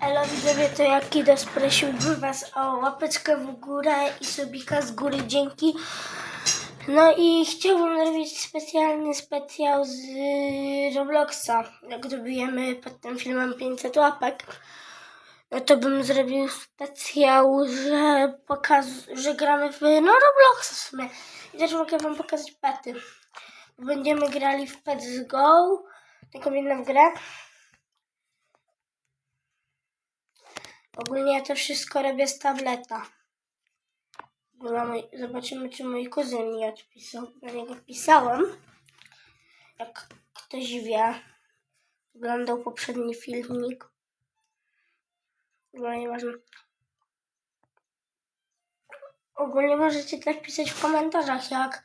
Elo widzowie, to jak Kidos prosiłby was o łapeczkę w górę i subika z góry, dzięki. No i chciałbym zrobić specjalny specjał z Robloxa. Jak dobijemy pod tym filmem 500 łapek, no to bym zrobił specjał, że pokaz, że gramy w no Robloxa w sumie. I też mogę wam pokazać pety. Będziemy grali w Pets Go, taką jedną grę. Ogólnie ja to wszystko robię z tableta. Zobaczymy, czy mój kuzyn mi odpisał. Na niego pisałem. Jak ktoś wie, oglądał poprzedni filmik. Dobra, nieważne. Ogólnie możecie też pisać w komentarzach, jak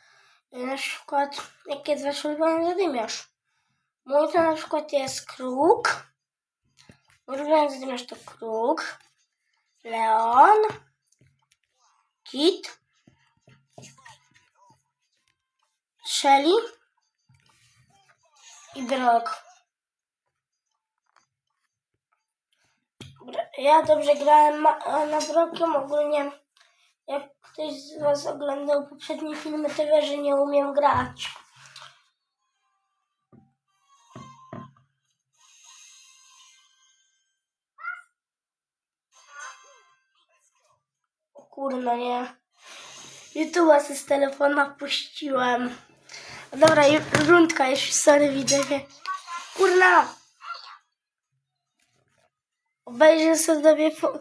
y, na przykład, jaki jest wasz ulubiony zadymiarz. Mój to na przykład jest kruk. Ulubiony zadymiarz to kruk. Leon. Kit. Shelly. I. Br- Ja dobrze grałem na Brockiem ogólnie. Jak ktoś z Was oglądał poprzednie filmy, to wie, że nie umiem grać. Kurno, nie. YouTube'a z telefona puściłem. Dobra, rundka już, sorry widzowie. Kurna! Obejrzę sobie, po,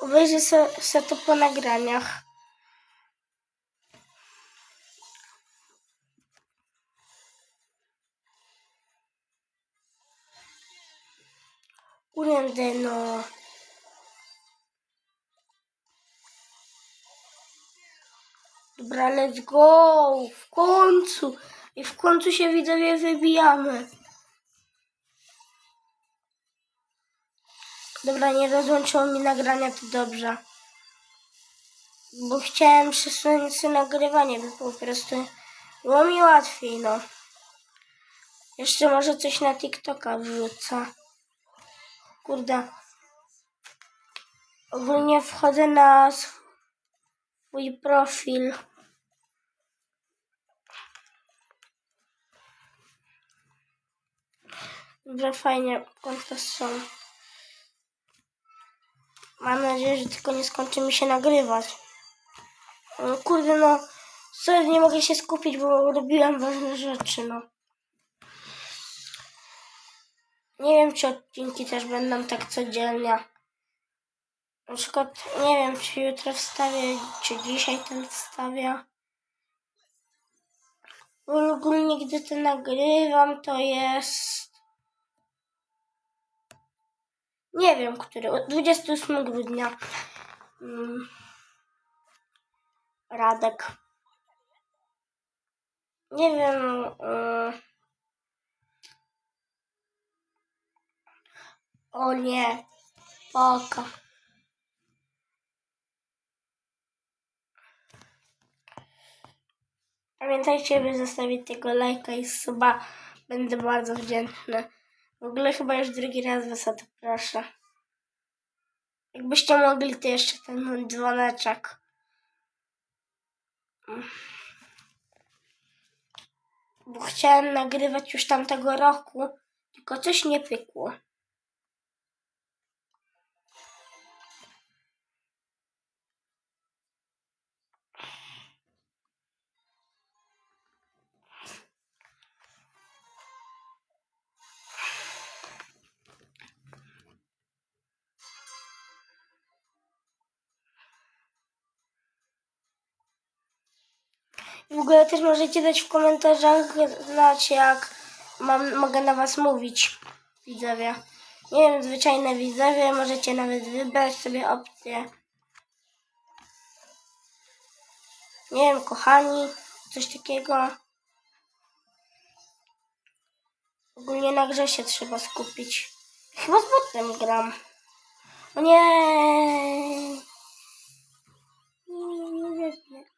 obejrzę sobie, to po nagraniach. Kurde no. Dobra, let's go! W końcu! I w końcu się widzowie wybijamy. Dobra, nie rozłączyło mi nagrania, to dobrze. Bo chciałem przesunąć sobie nagrywanie, by po prostu było mi łatwiej, no. Jeszcze może coś na TikToka wrzucę. Kurde. Ogólnie wchodzę na swój profil. Dobra, fajnie, konta są. Mam nadzieję, że tylko nie skończy mi się nagrywać. No, kurde, no. Sorry, nie mogę się skupić, bo robiłam ważne rzeczy, no. Nie wiem, czy odcinki też będą tak codziennie. Na przykład, nie wiem, czy jutro wstawię, czy dzisiaj ten wstawię. Ogólnie, gdy to nagrywam, to jest... Nie wiem, który. 28 grudnia. Mm. Radek. Nie wiem. mm. O nie. Oka. Pamiętajcie, by zostawić tego lajka i suba. Będę bardzo wdzięczny. W ogóle chyba już drugi raz was o to proszę. Jakbyście mogli, to jeszcze ten dzwoneczek. Bo chciałem nagrywać już tamtego roku, tylko coś nie pykło. W ogóle też możecie dać w komentarzach znać, jak mam, mogę na was mówić, widzowie. Nie wiem, zwyczajne widzowie, możecie nawet wybrać sobie opcję. Nie wiem, kochani, coś takiego. Ogólnie na grze się trzeba skupić. Chyba z botem gram. O nie! Nie, nie, nie, nie.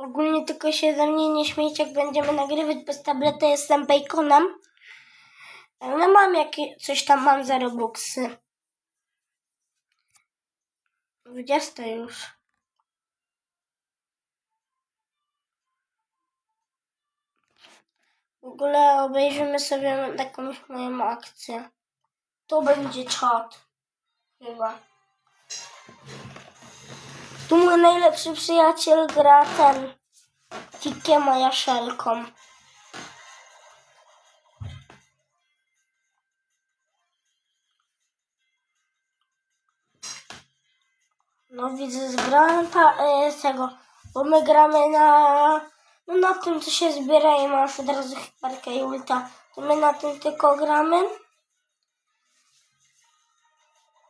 Ogólnie tylko się ze mnie nie śmiejcie, jak będziemy nagrywać bez tablety, jestem baconem. Ale mam jakie, coś tam mam za robuxy. 20 już. W ogóle obejrzymy sobie jakąś moją akcję. To będzie czat. Chyba. Tu mój najlepszy przyjaciel gra ten Tikiem, a ja szelką. No widzę, zbrałem ta, e, tego, bo my gramy na, no na tym, co się zbiera i masz od razu hiperkę i ulta. To my na tym tylko gramy.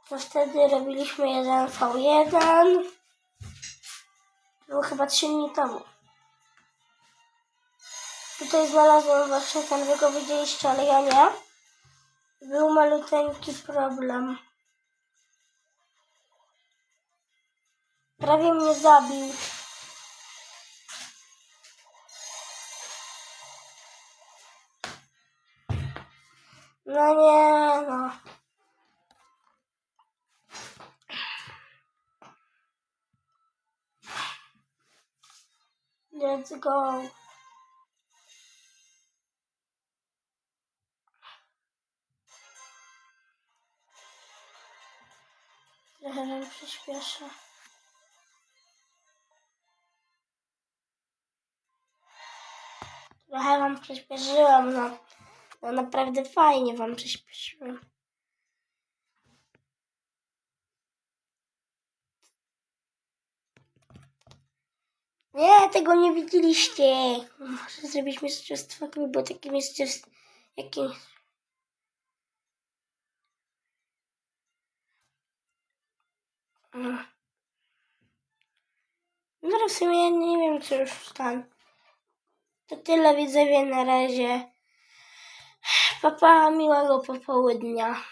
To wtedy robiliśmy 1v1. Było chyba 3 dni temu. Tutaj znalazłem właśnie ten, wy go widzieliście, ale ja nie. Był maluteńki problem. Prawie mnie zabił. No nie, no. Let's go. Trochę wam przyspieszę. Trochę wam przyspieszyłam, no. No naprawdę fajnie wam przyspieszyłem. Nie, tego nie widzieliście. Może zrobić mistrzostwo klubu, takie mistrzostwo. Jakie... No w sumie nie wiem, co już tam. To tyle widzowie na razie. Papa, miłego popołudnia.